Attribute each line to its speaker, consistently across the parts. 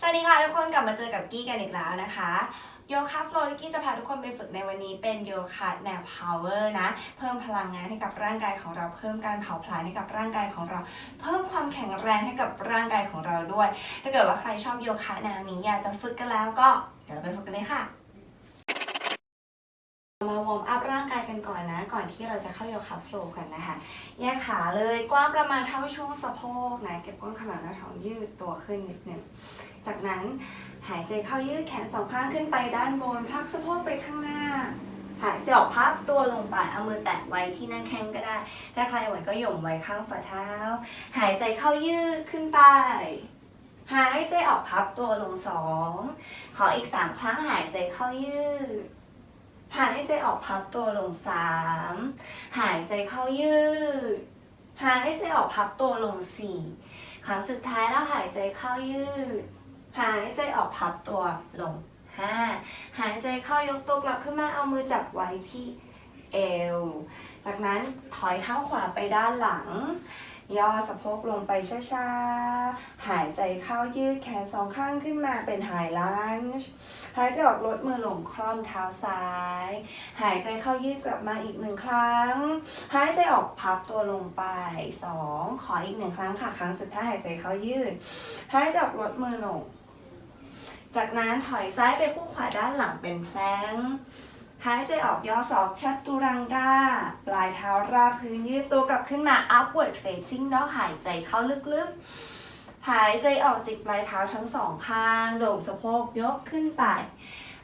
Speaker 1: สวัสดีค่ะทุกคนกลับมาเจอกับกี้กันอีกแล้วนะคะ โยคะโฟล์กี้จะพาทุกคนไปฝึกในวันนี้เป็นโยคะแนว power นะ เพิ่มพลังงานให้กับร่างกายของเราเพิ่มการเผาผลาญให้กับร่างกายของเรา เพิ่มความแข็งแรงให้กับร่างกายของเราด้วย ถ้าเกิดว่าใครชอบโยคะแนวนี้อยากจะฝึกกันแล้วก็เดี๋ยวเราไปฝึกกันเลยค่ะ มาวอร์มอัพร่างกายกันก่อนนะ ก่อนที่เราจะเข้าโยคะโฟล์กันนะคะ แยกขาเลยกว้างประมาณเท่าช่วงสะโพกนะ เก็บก้นขมับหน้าท้องยืดตัวขึ้นนิดหนึ่ง จากนั้นหายใจเข้ายืดแขนสองข้างขึ้นไปด้านบน พักสะโพกไปข้างหน้า หายใจออกพับตัวลงไป เอามือแตะไว้ที่หน้าแข้งก็ได้ ถ้าใครไหวก็หย่มไว้ข้างฝ่าเท้า หายใจเข้ายืดขึ้นไปหายใจออกพับตัวลงสอง ขออีกสามครั้งหายใจเข้ายืด หายใจออกพับตัวลงสามหายใจเข้ายืด หายใจออกพับตัวลงสี่ครั้งสุดท้ายแล้วหายใจเข้ายืด หายใจออกพับตัวลงห้าหายใจเข้ายกตัวกลับขึ้นมาเอามือจับไว้ที่เอว จากนั้นถอยเท้าขวาไปด้านหลัง ย่อสะโพกลงไปช้าๆ หายใจเข้ายืดแขนสองข้างขึ้นมาเป็นไฮลันจ์หายใจออกลดมือลงคล่อมเท้าซ้าย หายใจเข้ายืดกลับมาอีกหนึ่งครั้ง หายใจออกพับตัวลงไปสองขออีกหนึ่งครั้งค่ะครั้งสุดท้ายหายใจเข้ายืด หายใจออกลดมือลง จากนั้นถอยซ้ายไปคู่ขวาด้านหลังเป็นแพลง หายใจออกย่อศอกชัดตุรังกาปลายเท้าราบพื้นยืดตัวกลับขึ้นมา upward facing dog หายใจเข้าลึกๆ หายใจออกจิกปลายเท้าทั้งสองข้าง โด่งสะโพกยกขึ้นไป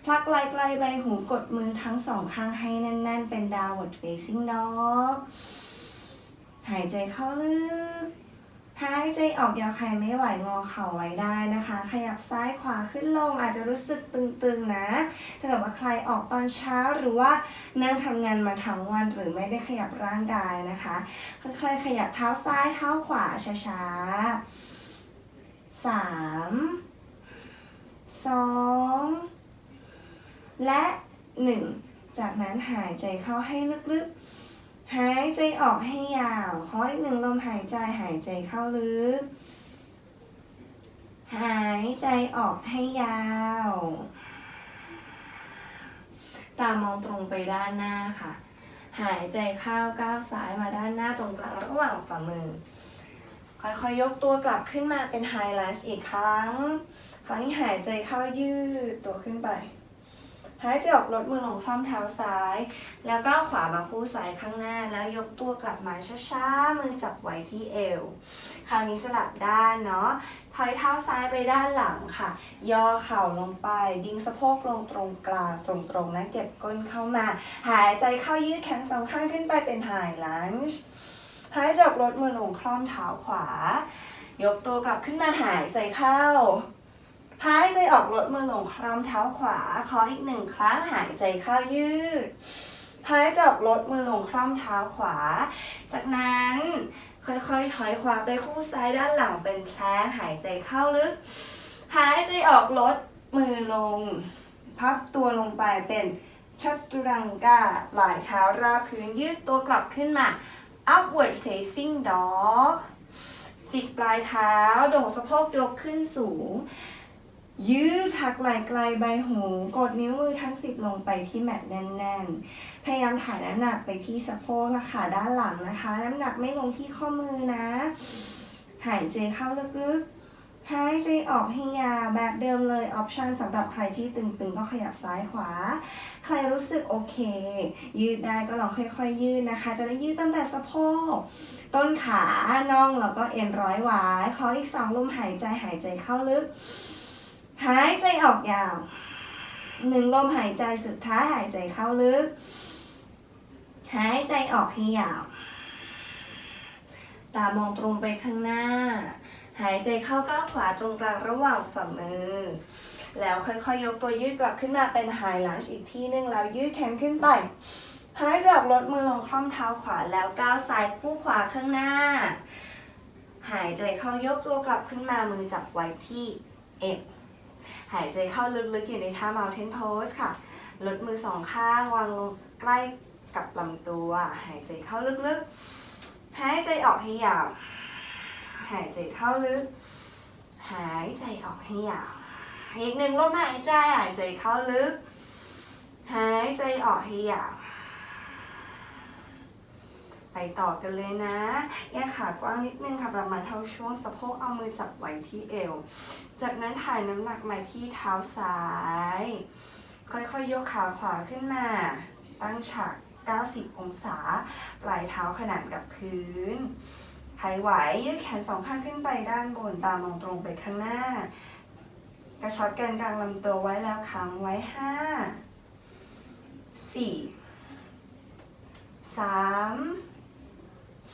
Speaker 1: พลักไหล่ไกลใบหูกดมือทั้งสองข้างให้แน่น ๆ เป็น downward facing dog หายใจเข้าลึก หายใจออกยาวใครไม่ไหวงอเข่าไว้ได้นะคะ ขยับซ้ายขวาขึ้นลงอาจจะรู้สึกตึงๆนะถ้าเกิดว่าใครออกตอนเช้าหรือว่านั่งทำงานมาทั้งวันหรือไม่ได้ขยับร่างกายนะคะ ค่อยๆขยับเท้าซ้ายเท้าขวาช้าๆสามสองและหนึ่งจากนั้นหายใจเข้าให้ลึกๆ หายใจออกให้ยาว ขออีกหนึ่งลมหายใจหายใจเข้าลึก หายใจออกให้ยาว ตามองตรงไปด้านหน้าค่ะ หายใจเข้าก้าวซ้ายมาด้านหน้าตรงกลางระหว่างฝ่ามือ ค่อยๆยกตัวกลับขึ้นมาเป็นไฮไลท์อีกครั้ง คราวนี้หายใจเข้ายืดตัวขึ้นไป หายใจออกลดมือลงคล่อมเท้าซ้าย แล้วก้าวขวามาคู่ซ้ายข้างหน้า แล้วยกตัวกลับมาช้าๆ มือจับไว้ที่เอว คราวนี้สลับด้านเนาะ ถอยเท้าซ้ายไปด้านหลังค่ะ ย่อเข่าลงไป ดิ้งสะโพกลงตรงกลางตรงๆนะเก็บก้นเข้ามา หายใจเข้ายืดแขนสองข้างขึ้นไปเป็นไฮลันจ์หายใจออกลดมือลงคล่อมเท้าขวา ยกตัวกลับขึ้นมาหายใจเข้า หายใจออกลดมือลงคล่อมเท้าขวาขออีกหนึ่งครั้งหายใจเข้ายืด หายใจออกลดมือลงคล่อมเท้าขวา จากนั้นค่อยๆถอยขวาไปคู่ซ้ายด้านหลังเป็นแผลหายใจเข้าลึก หายใจออกลดมือลง พับตัวลงไปเป็นชัตุรังกาปลายเท้าราบพื้นยืดตัวกลับขึ้นมา upward facing dog จิกปลายเท้าโด่งสะโพกยกขึ้นสูง ยืดพักไหล่ไกลใบหู กดนิ้วมือทั้งสิบลงไปที่แมตแน่นๆ พยายามถ่ายน้ำหนักไปที่สะโพกและขาด้านหลังนะคะ น้ำหนักไม่ลงที่ข้อมือนะ หายใจเข้าลึกๆ หายใจออกให้ยาวแบบเดิมเลยออปชันสำหรับใครที่ตึงๆ ก็ขยับซ้ายขวา ใครรู้สึกโอเค ยืดได้ก็ลองค่อยๆ ยืดนะคะ จะได้ยืดตั้งแต่สะโพกต้นขาน่องแล้วก็เอ็นร้อยหวายขออีกสองลมหายใจหายใจเข้าลึก หายใจออกยาวหนึ่งลมหายใจสุดท้ายหายใจเข้าลึก หายใจออกให้ยาว ตามองตรงไปข้างหน้า หายใจเข้าก้าวขวาตรงกลางระหว่างฝ่ามือ แล้วค่อยๆยกตัวยืดกลับขึ้นมาเป็นไฮลันจ์อีกที่หนึ่งแล้วยืดแขนขึ้นไป หายใจออกลดมือลงคล่อมเท้าขวาแล้วก้าวซ้ายคู่ขวาข้างหน้า หายใจเข้ายกตัวกลับขึ้นมามือจับไว้ที่เอว หายใจเข้าลึกๆอยู่ในท่า mountain pose ค่ะ ลดมือสองข้างวางลงใกล้กับลำตัว หายใจเข้าลึกๆ หายใจออกให้ยาว หายใจเข้าลึก หายใจออกให้ยาว อีกหนึ่งลมหายใจหายใจเข้าลึก หายใจออกให้ยาว ไปต่อกันเลยนะแยกขากว้างนิดนึงค่ะประมาณเท่าช่วงสะโพกเอามือจับไว้ที่เอว จากนั้นถ่ายน้ำหนักมาที่เท้าซ้าย ค่อยๆยกขาขวาขึ้นมา ตั้งฉาก 90 องศา ปลายเท้าขนานกับพื้นใครไหวยืดแขนสองข้างขึ้นไปด้านบนตามองตรงไปข้างหน้า กระชับแกนกลางลำตัวไว้แล้วค้างไว้ห้าสี่สาม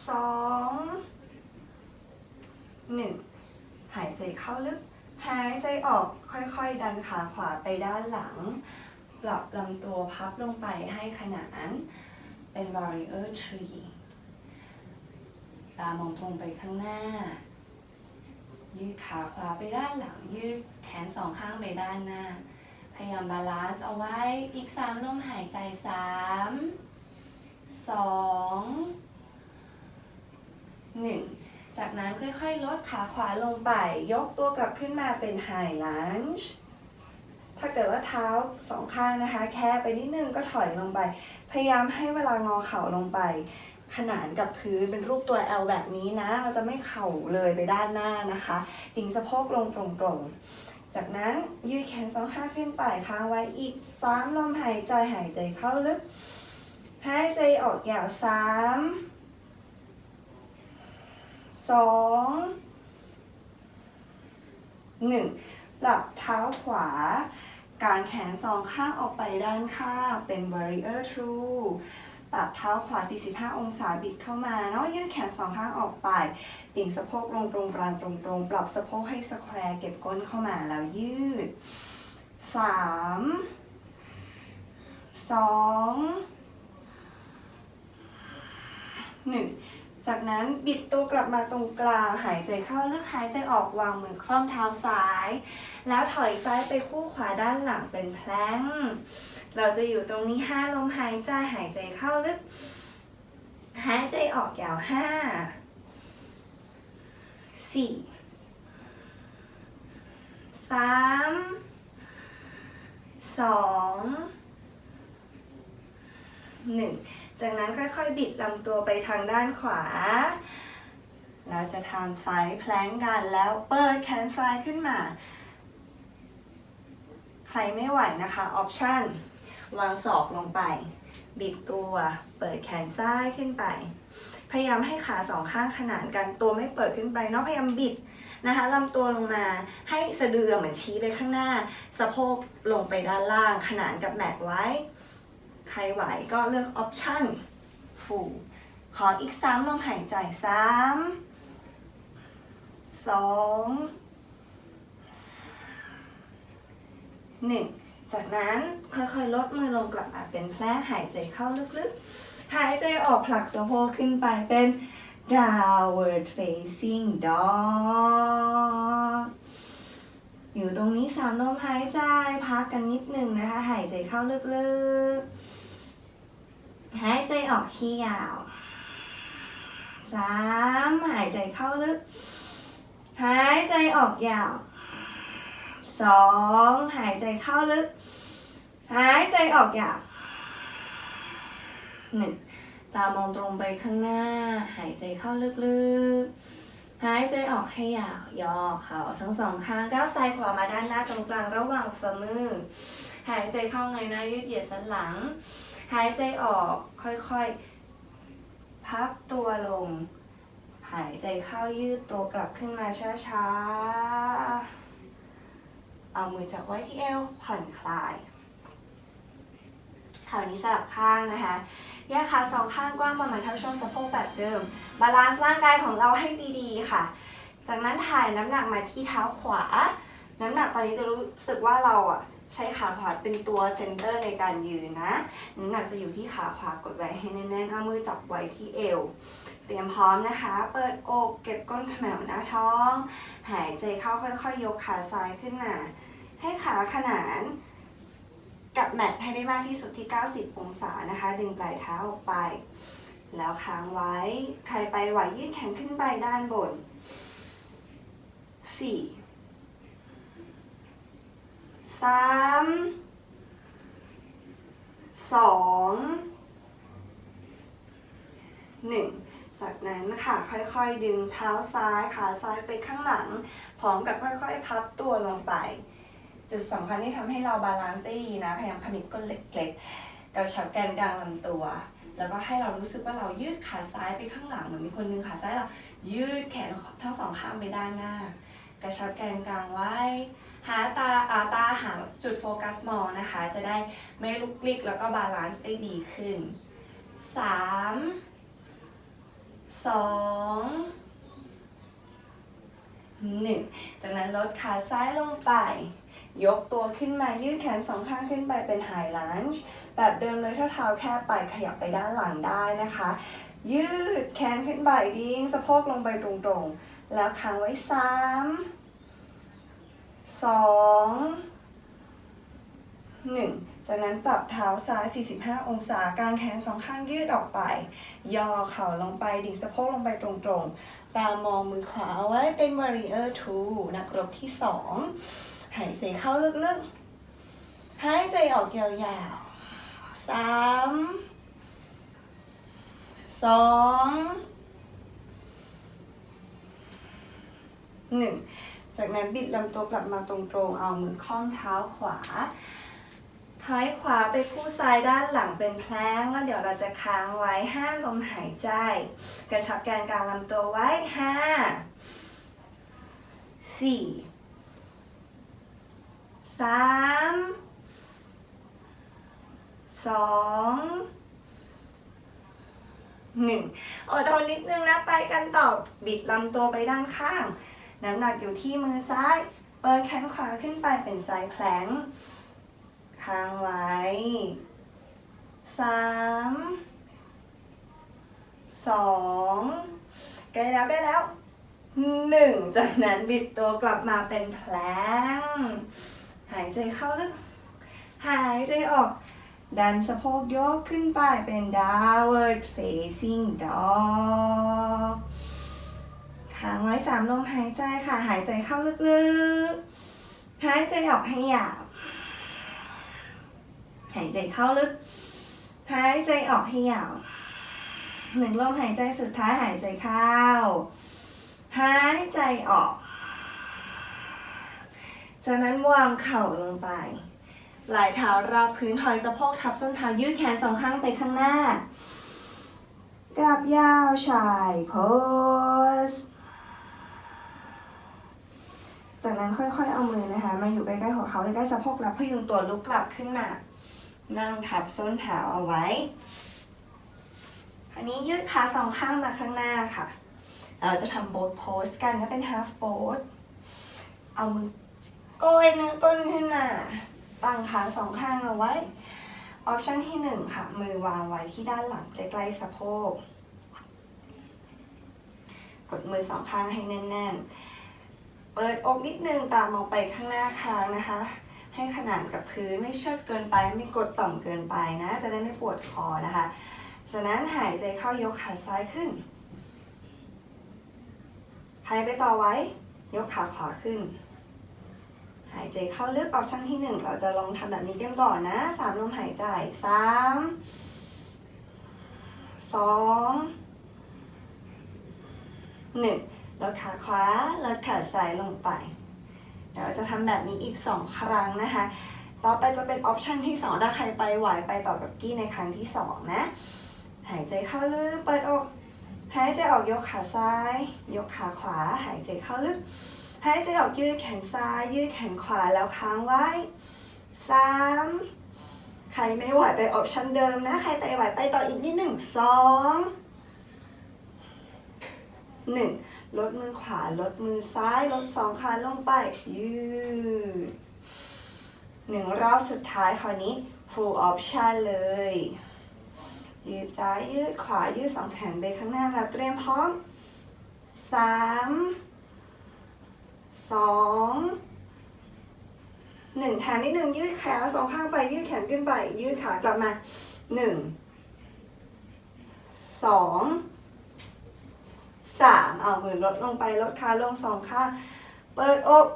Speaker 1: สองหนึ่งหายใจเข้าลึก หายใจออกค่อยๆ ดันขาขวาไปด้านหลัง ปรับลำตัวพับลงไปให้ขนานเป็น warrior tree ตามองตรงไปข้างหน้า ยืดขาขวาไปด้านหลัง ยืดแขนสองข้างไปด้านหน้า พยายามบาลานซ์เอาไว้อีกสามลมหายใจสามสอง หนึ่งจากนั้นค่อยๆ ลดขาขวาลงไป ยกตัวกลับขึ้นมาเป็น high lunge ถ้าเกิดว่าเท้าสองข้างนะคะ แค่ไปนิดนึงก็ถอยลงไป พยายามให้เวลางอเข่าลงไป ขนานกับพื้นเป็นรูปตัว L แบบนี้นะ เราจะไม่เข่าเลยไปด้านหน้านะคะ ดิ่งสะโพกลงตรงๆ จากนั้นยืดแขนสองข้างขึ้นไปค้างไว้อีกสามลมหายใจหายใจเข้าลึกหายใจออกยาวสาม สองหนึ่งหลับเท้าขวา กางแขนสองข้างออกไปด้านข้าง เป็น warrior true ปรับเท้าขวา 45 องศาบิดเข้ามาเนาะยืดแขนสองข้างออกไปดิ่งสะโพกลงตรงกลางตรงตรงๆ ปรับสะโพกให้สแควร์เก็บก้นเข้ามาแล้วยืดสามสองหนึ่ง จากนั้นบิดตัวกลับมาตรงกลางหายใจเข้าลึกหายใจออกวางมือคล่อมเท้าซ้าย แล้วถอยซ้ายไปคู่ขวาด้านหลังเป็นแพลงเราจะอยู่ตรงนี้ห้าลมหายใจหายใจเข้าลึก หายใจออกยาวห้าสี่สามสองหนึ่ง จากนั้นค่อยๆ บิดลำตัวไปทางด้านขวาแล้วจะทำซ้ายแพลงก์กันแล้วเปิดแขนซ้ายขึ้นมา ใครไม่ไหวนะคะออปชั่นวางศอกลงไป บิดตัว เปิดแขนซ้ายขึ้นไป พยายามให้ขาสองข้างขนานกันตัวไม่เปิดขึ้นไปเนาะพยายามบิดนะคะลำตัวลงมาให้สะดือเหมือนชี้ไปข้างหน้า สะโพกลงไปด้านล่างขนานกับแมทไว้ ใครไหวก็เลือกออปชั่น full ขออีกสามลมหายใจสามสองหนึ่งจากนั้นค่อยๆ ลดมือลงกลับมาเป็นแพร่หายใจเข้าลึกๆ หายใจออกผลักสะโพกขึ้นไปเป็น downward facing dog อยู่ตรงนี้สามลมหายใจพักกันนิดหนึ่งนะคะ หายใจเข้าลึกๆ หายใจออกที่ยาวสามหายใจเข้าลึก หายใจออกยาวสองหายใจเข้าลึก หายใจออกยาวหนึ่งตามองตรงไปข้างหน้า หายใจเข้าลึกๆ หายใจออกให้ยาว ย่อเข่าทั้งสองข้างก้าวซ้ายขวามาด้านหน้าตรงกลางระหว่างฝ่ามือ หายใจเข้าเงหน้ายืดเหยียดสันหลัง หายใจออกค่อยๆ พับตัวลง หายใจเข้ายืดตัวกลับขึ้นมาช้าๆ เอามือจับไว้ที่เอวผ่อนคลายคราวนี้สลับข้างนะคะแยกขาสองข้างกว้างประมาณเท่าช่วงสะโพกแบบเดิม บาลานซ์ร่างกายของเราให้ดีๆค่ะ จากนั้นถ่ายน้ำหนักมาที่เท้าขวา น้ำหนักตอนนี้จะรู้สึกว่าเราอะ ใช้ขาขวาเป็นตัวเซนเตอร์ในการยืนนะ น้ำหนักจะอยู่ที่ขาขวากดไว้ให้แน่นๆเอามือจับไว้ที่เอว เตรียมพร้อมนะคะ เปิดอกเก็บก้นขมวหน้าท้อง หายใจเข้าค่อยๆ ยกขาซ้ายขึ้นมาให้ขาขนานกับแมทให้ได้มากที่สุดที่ 90 องศานะคะ ดึงปลายเท้าออกไป แล้วค้างไว้ ใครไปไหวยืดแขนขึ้นไปด้านบน 4 สามสองหนึ่งจากนั้นค่ะค่อยๆ ดึงเท้าซ้ายขาซ้ายไปข้างหลัง พร้อมกับค่อยๆ พับตัวลงไป จุดสำคัญที่ทำให้เราบาลานซ์ได้ดีนะ พยายามขมิบก้นเล็กๆกระชับแกนกลางลำตัว แล้วก็ให้เรารู้สึกว่าเรายืดขาซ้ายไปข้างหลังเหมือนมีคนนึงขาซ้ายเรายืดแขนทั้งสองข้างไปด้านหน้า กระชับแกนกลางไว้ หาตาอาตาหาจุดโฟกัสมองนะคะ จะได้ไม่ลุกลิกแล้วก็บาลานซ์ได้ดีขึ้นสามสองหนึ่งจากนั้นลดขาซ้ายลงไป ยกตัวขึ้นมายืดแขนสองข้างขึ้นไปเป็นไฮลันช์แบบเดิมเลยถ้าเท้าแคบไปขยับไปด้านหลังได้นะคะ ยืดแขนขึ้นไปดิ้งสะโพกลงไปตรงๆ แล้วค้างไว้สาม สองหนึ่งจากนั้นปรับเท้าซ้าย 45 องศากางแขนสองข้างยืดออกไป ย่อเข่าลงไปดิ่งสะโพกลงไปตรงๆ ตามองมือขวาเอาไว้เป็น warrior two นักรบที่สองหายใจเข้าลึกๆ หายใจออกยาวๆสามสองหนึ่ง จากนั้นบิดลำตัวกลับมาตรงๆ เอามือข้อมเท้าขวาถอยขวาไปคู่ซ้ายด้านหลังเป็นแพลงแล้วเดี๋ยวเราจะค้างไว้ 5 ลมหายใจ กระชับแกนกลางลำตัวไว้ 5 4 3 2 1อดทนนิดนึงนะไปกันต่อบิดลำตัวไปด้านข้าง น้ำหนักอยู่ที่มือซ้าย เปิดแขนขวาขึ้นไปเป็นไซด์แพลงค้างไว้สามสองใกล้แล้วได้แล้วหนึ่งจากนั้นบิดตัวกลับมาเป็นแผลงหายใจเข้าลึก หายใจออก ดันสะโพกยกขึ้นไปเป็น downward facing dog ค้างไว้สามลมหายใจค่ะ หายใจเข้าลึกๆ หายใจออกให้ยาว หายใจเข้าลึก หายใจออกให้ยาวหนึ่งลมหายใจสุดท้ายหายใจเข้า หายใจออก จากนั้นวางเข่าลงไปปลายเท้าราบพื้นถอยสะโพกทับส้นเท้ายืดแขนสองข้างไปข้างหน้า กลับยาวชายโพส จากนั้นค่อยๆ เอามือนะคะ มาอยู่ใกล้ๆหัวเขาใกล้ๆสะโพกแล้วพยุงตัวลุกกลับขึ้นมา นั่งทับส้นเท้าเอาไว้อันนี้ยืดขาสองข้างมาข้างหน้าค่ะ เราจะทำโบ t โพสกันก็เป็น half b o t เอามือก้อยเนื้อก้นขึ้นมาตั้งขาสองข้างเอาไว้ ออปชั่นที่หนึ่งค่ะ มือวางไว้ที่ด้านหลังใกล้ๆสะโพก กดมือสองข้างให้แน่นๆ เปิดอกนิดนึงตามมองไปข้างหน้าค้างนะคะ ให้ขนานกับพื้นไม่เชิดเกินไปไม่กดต่ำเกินไปนะ จะได้ไม่ปวดคอนะคะจากนั้นหายใจเข้ายกขาซ้ายขึ้นหายไปต่อไว้ ยกขาขวาขึ้น หายใจเข้าลึกออกชั้นที่หนึ่งเราจะลองทำแบบนี้กันก่อนนะสามลมหายใจสามสองหนึ่ง ลดขาขวาลดขาซ้ายลงไปเดี๋ยวเราจะทำแบบนี้อีก 2 ครั้งนะคะ ต่อไปจะเป็นออปชันที่ 2 ถ้าใครไปไหวไปต่อกับกี้ในครั้งที่ 2 นะ หายใจเข้าลึกเปิดอกหายใจออกยกขาซ้าย ยกขาขวา หายใจเข้าลึกหายใจออกยืดแขนซ้าย ยืดแขนขวาแล้วค้างไว้สามใครไม่ไหวไปออปชันเดิมนะ ใครไปไหวไปต่ออีกนิดหนึ่งสองหนึ่ง ลดมือขวา ลดมือซ้าย ลดสองขาลงไป ยืดหนึ่งรอบสุดท้ายคราวนี้ full option เลย ยืดซ้าย ยืดขวา ยืดสองแขนไปข้างหน้าแล้วเตรียมพร้อมสามสองหนึ่งแทนนิดหนึ่งยืดแขาสองข้างไป ยืดแขนขึ้นไป ยืดขากลับมาหนึ่งสอง สามเอามือลดลงไปลดขาลงสองข้างเปิดอก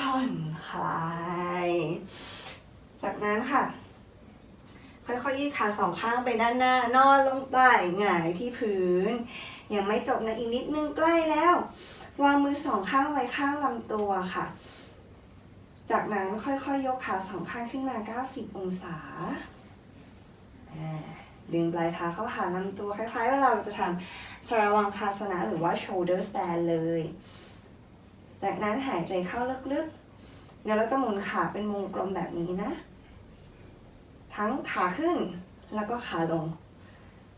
Speaker 1: ผ่อนคลาย จากนั้นค่ะ ค่อยๆยืดขาสองข้างไปด้านหน้า นอนลงไปหงายที่พื้น ยังไม่จบนะอีกนิดนึงใกล้แล้ว วางมือสองข้างไว้ข้างลำตัวค่ะ จากนั้นค่อยๆยยกขาสองข้างขึ้นมา 90 องศาอ่า ดึงปลายเท้าเข้าหาลำตัวคล้ายๆเวลาเราจะทำสระวังคาสนะหรือว่า shoulder stand เลย จากนั้นหายใจเข้าลึกๆเดี๋ยวเราจะหมุนขาเป็นวงกลมแบบนี้นะ ทั้งขาขึ้นแล้วก็ขาลง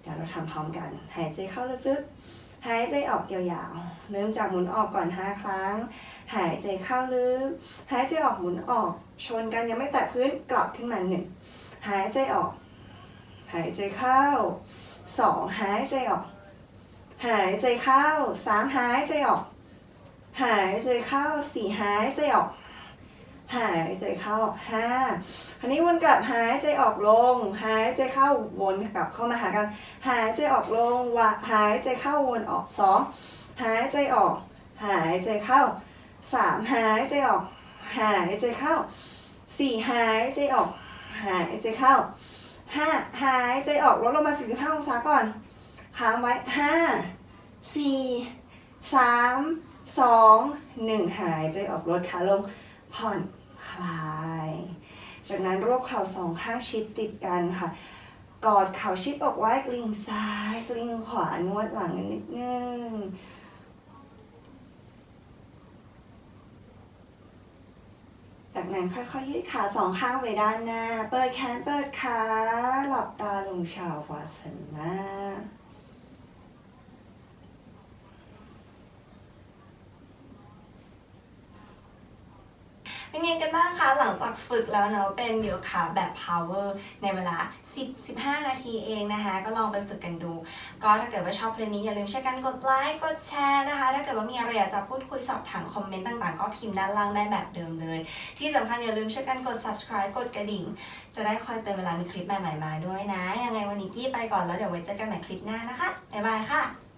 Speaker 1: เดี๋ยวเราทำพร้อมกัน หายใจเข้าลึกๆ หายใจออกยาวๆ เริ่มจากหมุนออกก่อน 5 ครั้ง หายใจเข้าลึก หายใจออกหมุนออก ชนกันยังไม่แตะพื้นกลับขึ้นมาหนึ่ง หายใจออก หายใจเข้าสองหายใจออก หายใจเข้าสามหายใจออก หายใจเข้าสี่หายใจออก หายใจเข้าห้าอันนี้วนกลับหายใจออกลง หายใจเข้าวนกลับเข้ามาหากัน หายใจออกลงวะหายใจเข้าวนออกสองหายใจออก หายใจเข้าสามหายใจออก หายใจเข้าสี่หายใจออก หายใจเข้า ห้าหายใจออกลดลงมา45องศาก่อน ค้างไว้ห้าสี่สามสองหนึ่งหายใจออกลดขาลงผ่อนคลาย จากนั้นรวบเข่าสองข้างชิดติดกันค่ะ กอดเข่าชิดอกไว้กลิ้งซ้ายกลิ้งขวานวดหลังนิดนึง จากนั้นค่อยๆยืดขาสองข้างไปด้านหน้า เปิดแขนเปิดขา หลับตาลงชาววาสนา เป็นไงกันบ้างคะ หลังจากฝึกแล้วเนาะเป็นโยคะแบบ power ในเวลา 10-15 นาทีเองนะคะ ก็ลองไปฝึกกันดู ก็ถ้าเกิดว่าชอบเพลงนี้อย่าลืมช่วยกันกดไลค์กดแชร์นะคะ ถ้าเกิดว่ามีอะไรอยากจะพูดคุยสอบถามคอมเมนต์ต่างๆ ก็พิมพ์ด้านล่างได้แบบเดิมเลย ที่สำคัญอย่าลืมช่วยกันกด subscribe กดกระดิ่ง จะได้คอยเตือนเวลามีคลิปใหม่ๆมาด้วยนะยังไงวันนี้กี้ไปก่อนแล้วเดี๋ยวไว้เจอกันใหม่คลิปหน้านะคะบ๊ายบายค่ะ